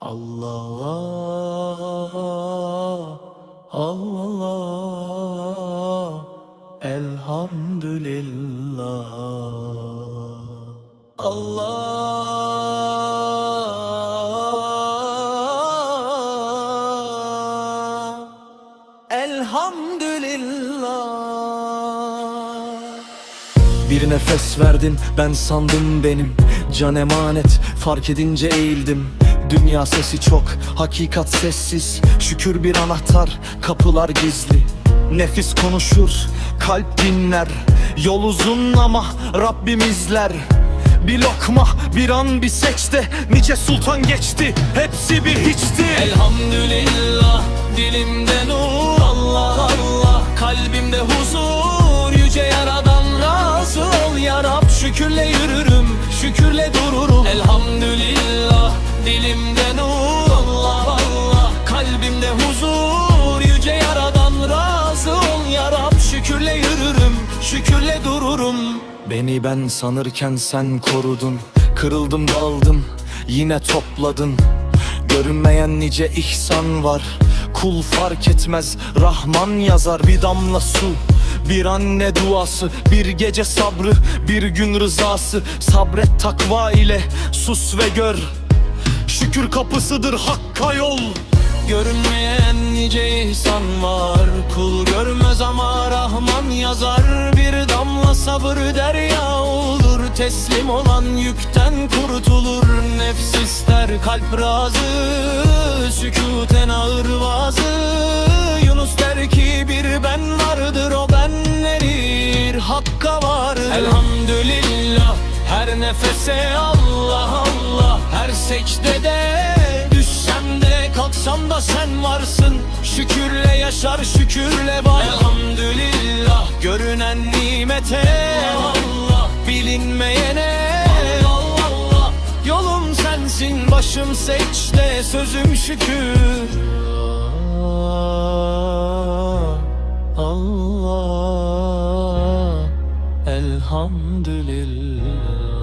Allah Allah Elhamdülillah. Allah Elhamdülillah. Bir nefes verdin ben sandım benim. Can emanet fark edince eğildim Dünya sesi çok hakikat sessiz. Şükür bir anahtar kapılar gizli. Nefis konuşur kalp dinler. Yol uzun ama Rabbim izler. Bir lokma bir an bir seçte. Nice sultan geçti hepsi bir hiçti. Elhamdülillah dilimde nur Şükürle yürürüm şükürle dururum. Beni ben sanırken sen korudun. Kırıldım daldım yine topladın. Görünmeyen nice ihsan var. Kul fark etmez Rahman yazar. Bir damla su bir anne duası, bir gece sabrı, bir gün rızası. Sabret takva ile sus ve gör. Şükür kapısıdır hakka yol. Görünmeyen yazar Bir damla sabır derya olur. Teslim olan yükten kurtulur Nefs ister kalp razı. Sükuten ağır vazı Yunus der ki bir ben vardır O ben erir Hakka var Elhamdülillah her nefese Allah Allah. Her secdede Düşsem de kalksam da sen varsın. Şükürle yaşar şükürle var Elhamdülillah nimete Allah Bilinmeyene. Allah Allah Yolum sensin başım secde Sözüm şükür. Allah Elhamdülillah